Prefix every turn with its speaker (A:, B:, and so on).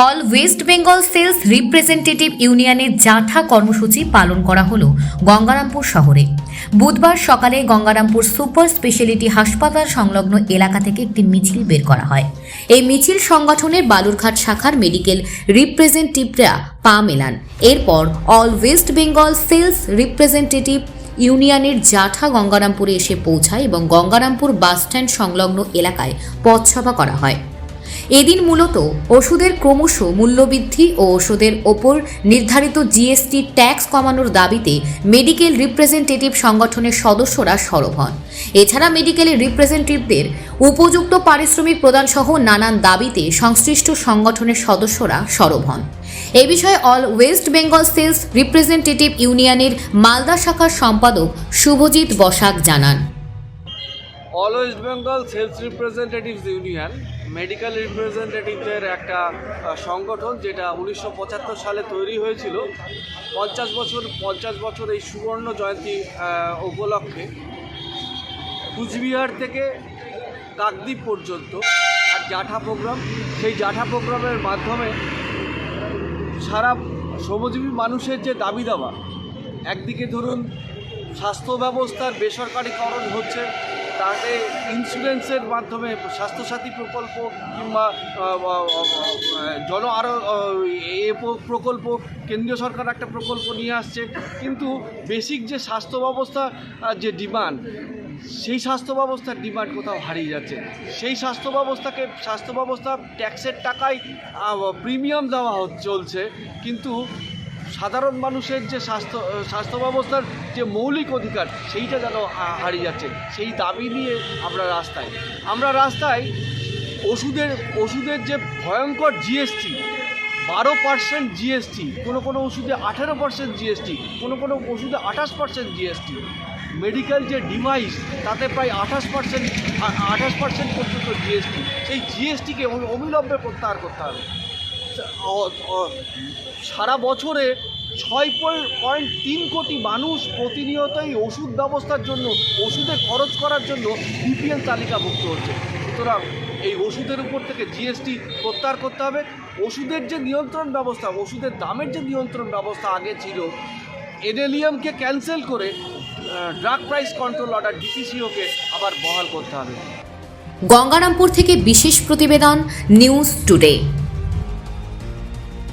A: All West Bengal sales representative ইউনিয়নের জাঠা কর্মসূচি পালন করা হলো গঙ্গারামপুর শহরে। বুধবার সকালে গঙ্গারামপুর সুপার স্পেশালিটি হাসপাতাল সংলগ্ন এলাকা থেকে একটি মিছিল বের করা হয়। এই মিছিল সংগঠনের বালুরঘাট শাখার মেডিকেল রিপ্রেজেন্টেটিভরা পা মেলান। এরপর all West Bengal sales representative ইউনিয়নের জাঠা গঙ্গারামপুরে এসে পৌঁছায় এবং গঙ্গারামপুর বাসস্ট্যান্ড সংলগ্ন এলাকায় পথসভা করা হয়। এদিন মূলত ওষুধের ক্রমশ মূল্যবৃদ্ধি ও ওষুধের ওপর নির্ধারিত জিএসটি ট্যাক্স কমানোর দাবিতে মেডিকেল রিপ্রেজেন্টেটিভ সংগঠনের সদস্যরা সরব হন। এছাড়া মেডিকেলের রিপ্রেজেন্টেটিভদের উপযুক্ত পারিশ্রমিক প্রদান সহ নানান দাবিতে সংশ্লিষ্ট সংগঠনের সদস্যরা সরব হন। এ বিষয়ে all West Bengal sales representative ইউনিয়নের মালদা শাখার সম্পাদক শুভজিৎ বসাক জানান।
B: All West Bengal sales representatives union medical রিপ্রেজেন্টেটিভদের একটা সংগঠন যেটা উনিশশো পঁচাত্তর সালে তৈরি হয়েছিল। পঞ্চাশ বছর পঞ্চাশ বছর এই সুবর্ণ জয়ন্তী উপলক্ষে কুচবিহার থেকে কাকদ্বীপ পর্যন্ত এক জাঠা প্রোগ্রাম। সেই জাঠা প্রোগ্রামের মাধ্যমে সারা শ্রমজীবী মানুষের যে দাবি দাওয়া, একদিকে ধরুন স্বাস্থ্য ব্যবস্থার বেসরকারীকরণ হচ্ছে তাতে ইন্স্যুরেন্সের মাধ্যমে স্বাস্থ্যসাথী প্রকল্প কিংবা জন আরও এ প্রকল্প, কেন্দ্রীয় সরকার একটা প্রকল্প নিয়ে আসছে। কিন্তু বেসিক যে স্বাস্থ্য ব্যবস্থা যে ডিমান্ড, সেই স্বাস্থ্য ব্যবস্থার ডিমান্ড কোথাও হারিয়ে যাচ্ছে। সেই স্বাস্থ্য ব্যবস্থাকে, স্বাস্থ্য ব্যবস্থা ট্যাক্সের টাকায় প্রিমিয়াম দেওয়া চলছে। কিন্তু সাধারণ মানুষের যে স্বাস্থ্য স্বাস্থ্য ব্যবস্থার যে মৌলিক অধিকার, সেইটা যেন হারিয়ে যাচ্ছে। সেই দাবি নিয়ে আমরা রাস্তায়। আমরা রাস্তায় ওষুধের ওষুধের যে ভয়ঙ্কর জিএসটি, বারো পার্সেন্ট জিএসটি, কোনো কোনো ওষুধে আঠেরো পার্সেন্ট জিএসটি, কোনো কোনো ওষুধে আঠাশ পার্সেন্ট জিএসটি, মেডিকেল যে ডিভাইস, তাতে প্রায় আঠাশ পার্সেন্ট আঠাশ পার্সেন্ট পর্যন্ত জিএসটি, সেই জিএসটিকে অবিলম্বে প্রত্যাহার করতে হবে। সারা বছরে ছয় পয়েন্ট তিন কোটি মানুষ প্রতিনিয়তই ওষুধ ব্যবস্থার জন্য, ওষুধে খরচ করার জন্য বিপিএল তালিকাভুক্ত হচ্ছে। সুতরাং এই ওষুধের উপর থেকে জিএসটি প্রত্যাহার করতে হবে। ওষুধের যে নিয়ন্ত্রণ ব্যবস্থা, ওষুধের দামের যে নিয়ন্ত্রণ ব্যবস্থা আগে ছিল, এডেলিয়ামকে ক্যান্সেল করে ড্রাগ প্রাইস কন্ট্রোল অর্ডার ডিপিসিওকে আবার বহাল করতে হবে।
A: গঙ্গারামপুর থেকে বিশেষ প্রতিবেদন, নিউজ টুডে।